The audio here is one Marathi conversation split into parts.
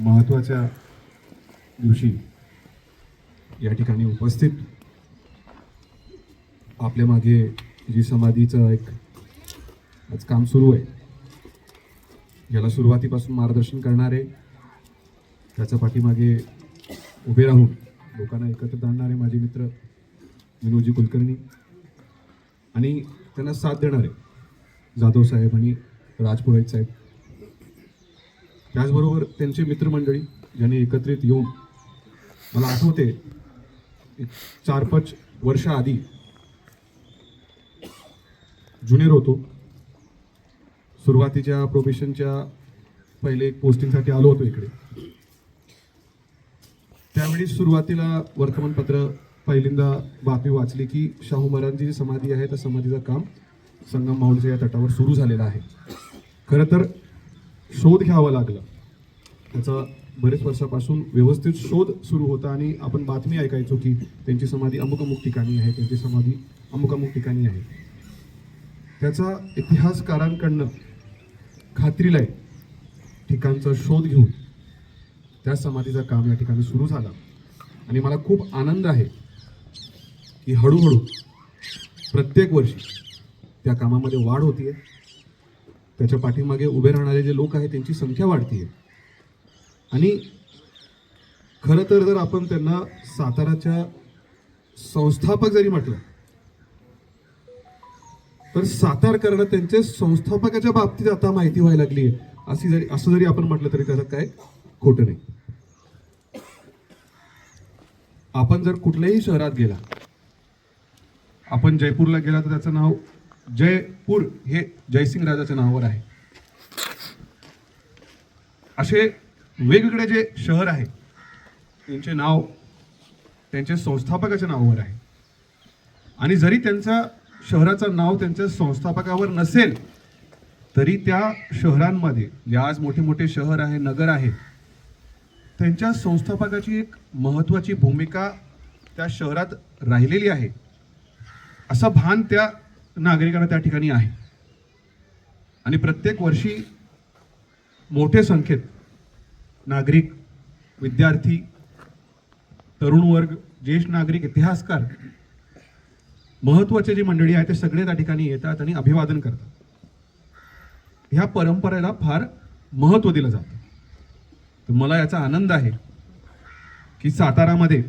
महत्त्वाच्या दिवशी या ठिकाणी उपस्थित आपल्या मागे जी समाधीचं एक आज काम सुरू आहे याला सुरुवातीपासून मार्गदर्शन करणारे त्याच्या पाठीमागे उभे राहून लोकांना एकत्र आणणारे माझे मित्र विनोजी कुलकर्णी आणि त्यांना साथ देणारे जाधव साहेब आणि राज पुरोहित साहेब. त्याचबरोबर त्यांचे मित्रमंडळी ज्यांनी एकत्रित येऊन मला आठवते चार पाच वर्षाआधी जुनेर ज्युनियर होतो सुरुवातीच्या प्रोफेशनच्या पहिले एक पोस्टिंगसाठी आलो होतो इकडे. त्यावेळी सुरुवातीला वर्तमानपत्र पहिल्यांदा बातमी वाचली की शाहू महाराजांची जी समाधी आहे त्या समाधीचं काम संगम माऊलच्या या तटावर सुरू झालेलं आहे. खरं तर शोध घ्यावा लागला. त्याचा बरेच वर्षापासून व्यवस्थित शोध सुरू होता आणि आपण बातमी ऐकायचो की त्यांची समाधी अमुक अमुक ठिकाणी आहे त्यांची समाधी अमुक अमुक ठिकाणी आहे. त्याचा इतिहासकारांकडनं खात्रीला ठिकाणचा शोध घेऊन त्या समाधीचं काम या ठिकाणी सुरू झालं. आणि मला खूप आनंद आहे की हळूहळू प्रत्येक वर्षी त्या कामामध्ये वाढ होतीये. त्याच्या पाठीमागे उभे राहणारे जे लोक आहेत त्यांची संख्या वाढतीये आणि खरं तर जर आपण त्यांना साताराच्या संस्थापक जरी म्हटलं तर सातारकरणं त्यांचे संस्थापकाच्या बाबतीत आता माहिती व्हायला लागली आहे. अशी जरी असं जरी आपण म्हटलं तरी त्याचं काय? खोटं नाही. आपण जर कुठल्याही शहरात गेला आपण जयपूरला गेला तर त्याचं नाव जयपूर हे जयसिंग राजाच्या नावावर आहे. असे वेगवेगळे जे शहर आहे त्यांचे नाव त्यांच्या संस्थापकाच्या नावावर आहे. आणि जरी त्यांचा शहराचं नाव त्यांच्या संस्थापकावर नसेल तरी त्या शहरांमध्ये जे आज मोठे मोठे शहर आहे नगर आहे त्यांच्या संस्थापकाची एक महत्त्वाची भूमिका त्या शहरात राहिलेली आहे. असं भान त्या नागरिकांना त्या ठिकाणी आहे. आणि प्रत्येक वर्षी मोठे संख्येत नागरिक विद्यार्थी तरुण वर्ग ज्येष्ठ नागरिक इतिहासकार महत्त्वाचे जी मंडळी आहे ते सगळे त्या ठिकाणी येतात आणि अभिवादन करतात. ह्या परंपरेला फार महत्त्व दिलं जातं. तर मला याचा आनंद आहे की सातारामध्ये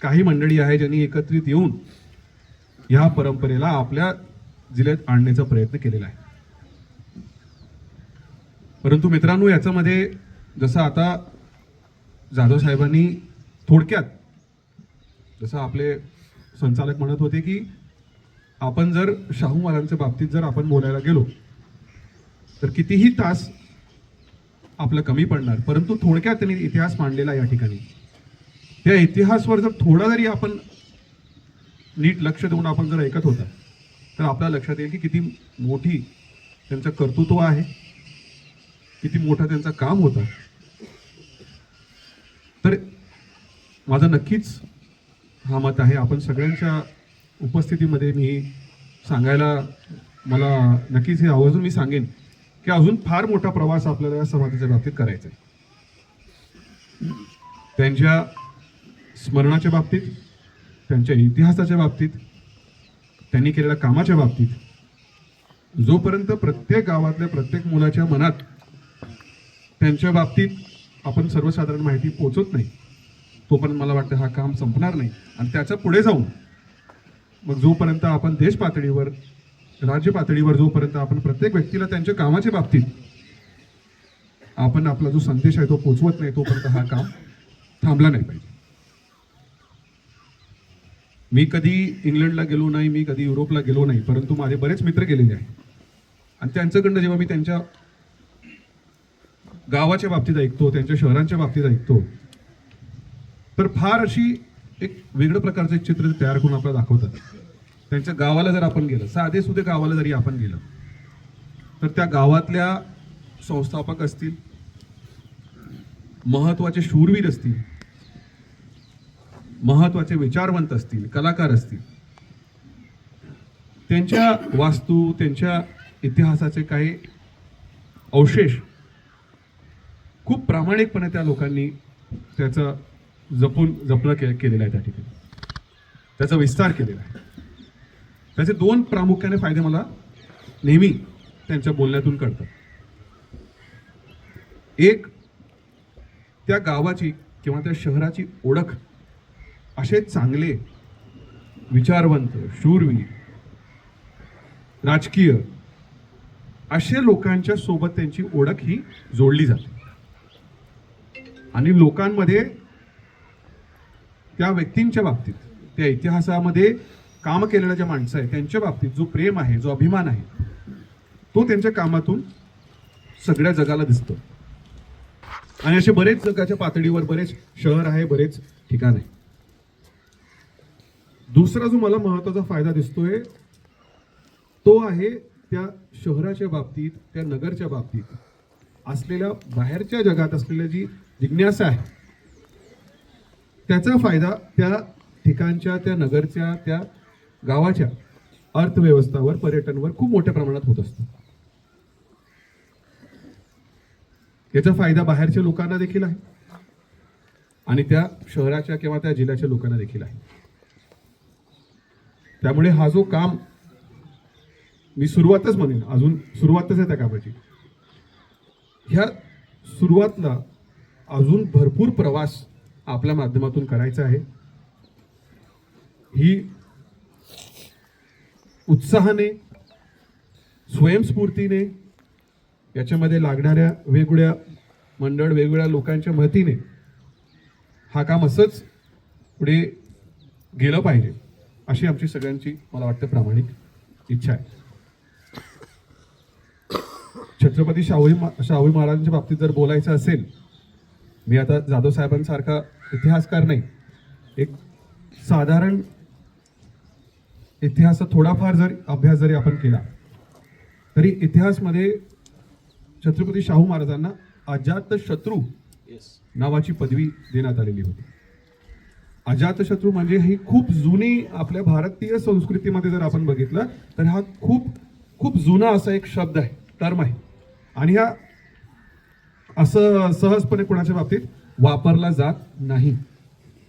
काही मंडळी आहे ज्यांनी एकत्रित येऊन ह्या परंपरेला आपल्या जिल्ह्यात आणण्याचा प्रयत्न केलेला आहे. परंतु मित्रांनो याच्यामध्ये जसं आता जाधव साहेबांनी थोडक्यात जसं आपले संचालक म्हणत होते की आपण जर शाहू महाराजांच्या बाबतीत जर आपण बोलायला गेलो तर कितीही तास आपलं कमी पडणार परंतु थोडक्यात त्यांनी इतिहास मांडलेला आहे या ठिकाणी. त्या इतिहासवर जर थोडा जरी आपण नीट लक्ष देऊन आपण जर ऐकत होता तर आपल्या लक्षात येईल की किती मोठी त्यांचं कर्तृत्व आहे किती मोठं त्यांचं काम होतं. तर माझं नक्कीच हा मत आहे. आपण सगळ्यांच्या उपस्थितीमध्ये मी सांगायला मला नक्कीच हे आवर्जून मी सांगेन की अजून फार मोठा प्रवास आपल्याला या समाजाच्या बाबतीत करायचा आहे. त्यांच्या स्मरणाच्या बाबतीत त्यांच्या इतिहासाच्या बाबतीत त्यांनी केलेल्या कामाच्या बाबतीत जोपर्यंत प्रत्येक गावातल्या प्रत्येक मुलाच्या मनात त्यांच्या बाबतीत आपण सर्वसाधारण माहिती पोचत नाही तोपर्यंत मला वाटतं हा काम संपणार नाही. आणि त्याच्या पुढे जाऊन मग जोपर्यंत आपण देश पातळीवर राज्य पातळीवर जोपर्यंत आपण प्रत्येक व्यक्तीला त्यांच्या कामाच्या बाबतीत आपण आपला जो संदेश आहे तो पोचवत नाही तोपर्यंत हा काम थांबला नाही पाहिजे. मी कधी इंग्लंडला गेलो नाही मी कधी युरोपला गेलो नाही परंतु माझे बरेच मित्र गेलेले आहेत. आणि त्यांच्याकडनं जेव्हा मी त्यांच्या गावाच्या बाबतीत ऐकतो त्यांच्या शहरांच्या बाबतीत ऐकतो तर फार अशी एक वेगळं प्रकारचं एक चित्र तयार करून आपल्याला दाखवतात. त्यांच्या गावाला जर आपण गेलं साधे सुधे गावाला जरी आपण गेलं तर त्या गावातल्या संस्थापक असतील महत्त्वाचे शूरवीर असतील महत्त्वाचे विचारवंत असतील कलाकार असतील. त्यांच्या वास्तू त्यांच्या इतिहासाचे काही अवशेष खूप प्रामाणिकपणे त्या लोकांनी त्याचं जपून जपणं के केलेलं आहे त्या ठिकाणी. त्याचा विस्तार केलेला आहे. त्याचे दोन प्रामुख्याने फायदे मला नेहमी त्यांच्या बोलण्यातून कळतात. एक त्या गावाची किंवा त्या शहराची ओळख असे चांगले विचारवंत शूरवीर राजकीय असे लोकांच्या सोबत त्यांची ओळख ही जोडली जाते. आणि लोकांमध्ये त्या व्यक्तींच्या बाबतीत त्या इतिहासामध्ये काम केलेल्या ज्या माणसं आहे त्यांच्या बाबतीत जो प्रेम आहे जो अभिमान आहे तो त्यांच्या कामातून सगळ्या जगाला दिसतो. आणि असे बरेच जगाच्या पातळीवर बरेच शहर आहे बरेच ठिकाण आहे. दुसरा जो मला महत्त्वाचा फायदा दिसतोय तो आहे त्या शहराच्या बाबतीत त्या नगरच्या बाबतीत. असलेल्या बाहेरच्या जगात असलेल्या जी जिज्ञासा आहे त्याचा फायदा त्या ठिकाणच्या त्या नगरच्या त्या गावाच्या अर्थव्यवस्थावर पर्यटनवर खूप मोठ्या प्रमाणात होत असतो. याचा फायदा बाहेरच्या लोकांना देखील आहे आणि त्या शहराच्या किंवा त्या जिल्ह्याच्या लोकांना देखील आहे. त्यामुळे हा जो काम मी सुरुवातच म्हणेन अजून सुरुवातच आहे त्या कामाची. ह्या सुरुवातला अजून भरपूर प्रवास आपल्या माध्यमातून करायचा आहे. ही उत्साहाने स्वयंस्फूर्तीने याच्यामध्ये लागणाऱ्या वेगवेगळ्या मंडळ वेगवेगळ्या लोकांच्या मदतीने हा काम असंच पुढे गेलं पाहिजे. अशी आमची सगळ्यांची मला वाटतं प्रामाणिक इच्छा आहे. छत्रपती शाहू शाहू महाराजांच्या बाबतीत जर बोलायचं असेल मी आता जाधव साहेबांसारखा इतिहासकार नाही. एक साधारण इतिहासात थोडाफार जर अभ्यास जरी आपण केला तरी इतिहासमध्ये छत्रपती शाहू महाराजांना अजात शत्रू नावाची पदवी देण्यात आलेली होती. अजातशत्रू म्हणजे ही खूप जुनी आपल्या भारतीय संस्कृतीमध्ये जर आपण बघितलं तर हा खूप खूप जुना असा एक शब्द आहे टर्म आहे. आणि हा असं सहजपणे कोणाच्या बाबतीत वापरला जात नाही.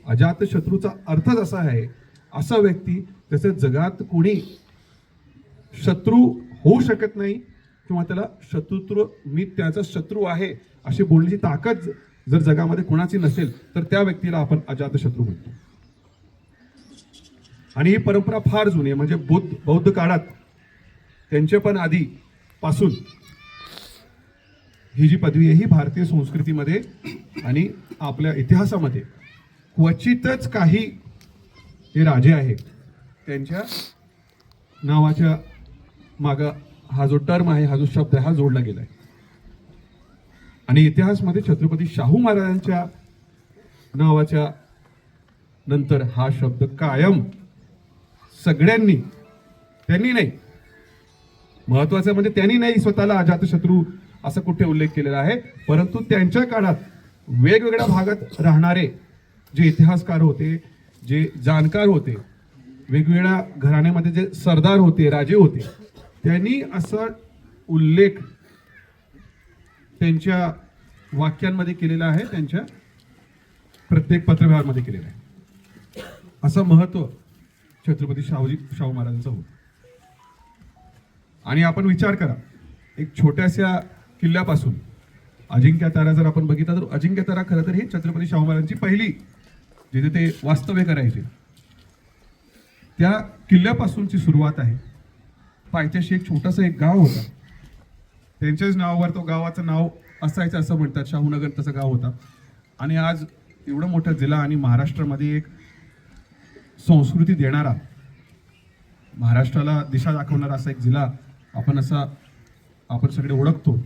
अजातशत्रूचा अर्थच असा आहे असा व्यक्ती जसे जगात कोणी शत्रू होऊ शकत नाही किंवा त्याला शत्रुत्व मी त्याचा शत्रू आहे अशी बोलण्याची ताकद जर जगामध्ये कुणाची नसेल तर त्या व्यक्तीला आपण अजातशत्रू म्हणतो. आणि ही परंपरा फार जुनी आहे. म्हणजे बुद्ध बौद्ध काळात त्यांचे पण आधी पासून ही जी पदवी आहे ही भारतीय संस्कृतीमध्ये आणि आपल्या इतिहासामध्ये क्वचितच काही जे राजे आहेत त्यांच्या नावाच्या मागं हा जो टर्म आहे हा जो शब्द आहे हा जोडला गेला आहे. आणि इतिहासमध्ये छत्रपती शाहू महाराजांच्या नावाच्या नंतर हा शब्द कायम सगळ्यांनी त्यांनी नाही. महत्वाचं म्हणजे त्यांनी नाही स्वतःला अजातशत्रू असं कुठे उल्लेख केलेला आहे परंतु त्यांच्या काळात वेगवेगळ्या भागात राहणारे जे इतिहासकार होते जे जाणकार होते वेगवेगळ्या घराण्यामध्ये जे सरदार होते राजे होते त्यांनी असा उल्लेख त्यांच्या वाक्यांमध्ये केलेला आहे त्यांच्या प्रत्येक पत्रव्यवहारमध्ये केलेलं आहे. असं महत्त्व छत्रपती शाहूजी शाहू महाराजांचं होतं. आणि आपण विचार करा एक छोट्याशा किल्ल्यापासून अजिंक्य तारा जर आपण बघितला तर अजिंक्य तारा खरं तर ही छत्रपती शाहू महाराजांची पहिली जिथे ते वास्तव्य करायचे. त्या किल्ल्यापासूनची सुरुवात आहे. पायथ्याशी एक छोटासा एक गाव होता. त्यांच्याच नावावर तो गावाचं नाव असायचं असं म्हणतात. शाहूनगर तसं गाव होता. आणि आज एवढं मोठं जिल्हा आणि महाराष्ट्रामध्ये एक संस्कृती देणारा महाराष्ट्राला दिशा दाखवणारा असा एक जिल्हा आपण असा आपण सगळे ओळखतो.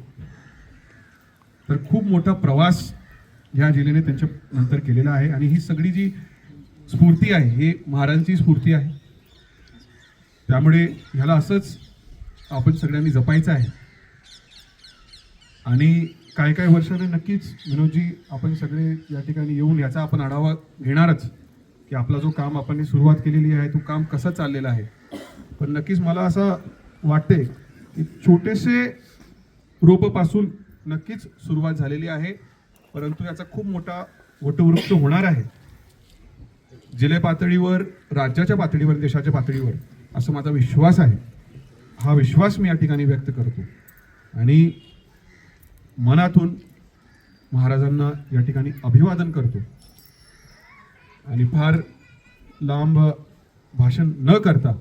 तर खूप मोठा प्रवास या जिल्ह्याने त्यांच्या नंतर केलेला आहे. आणि ही सगळी जी स्फूर्ती आहे ही महाराजांची स्फूर्ती आहे. त्यामुळे ह्याला असंच आपण सगळ्यांनी जपायचं आहे. आणि काही काही वर्षाने नक्कीच विनोदजी आपण सगळे या ठिकाणी येऊन याचा आपण आढावा घेणारच की आपला जो काम आपण सुरुवात केलेली आहे तो काम कसं चाललेला आहे. पण नक्कीच मला असं वाटते की छोटेसे रोपपासून नक्कीच सुरुवात झालेली आहे परंतु याचा खूप मोठा वटवृक्ष होणार आहे. जिल्हा पातळीवर राज्याच्या पातळीवर देशाच्या पातळीवर असं माझा विश्वास आहे. हा विश्वास मी या ठिकाणी व्यक्त करतो. आणि मनातून महाराजांना या ठिकाणी अभिवादन करतो. आणि फार लांब भाषण न करता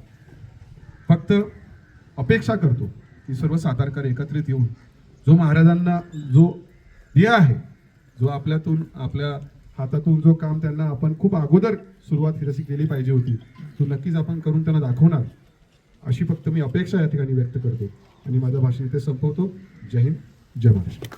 फक्त अपेक्षा करतो की सर्व सातारकर एकत्रित येऊन जो महाराजांना जो दिया आहे जो आपल्यातून आपल्या हातातून जो काम त्यांना आपण खूप अगोदर सुरुवात फिरसी केली पाहिजे होती तो नक्कीच आपण करून त्यांना दाखवणार. अशी फक्त मी अपेक्षा या ठिकाणी व्यक्त करतो. आणि माझं भाषण इथे संपवतो. जय हिंद. जय महाराष्ट्र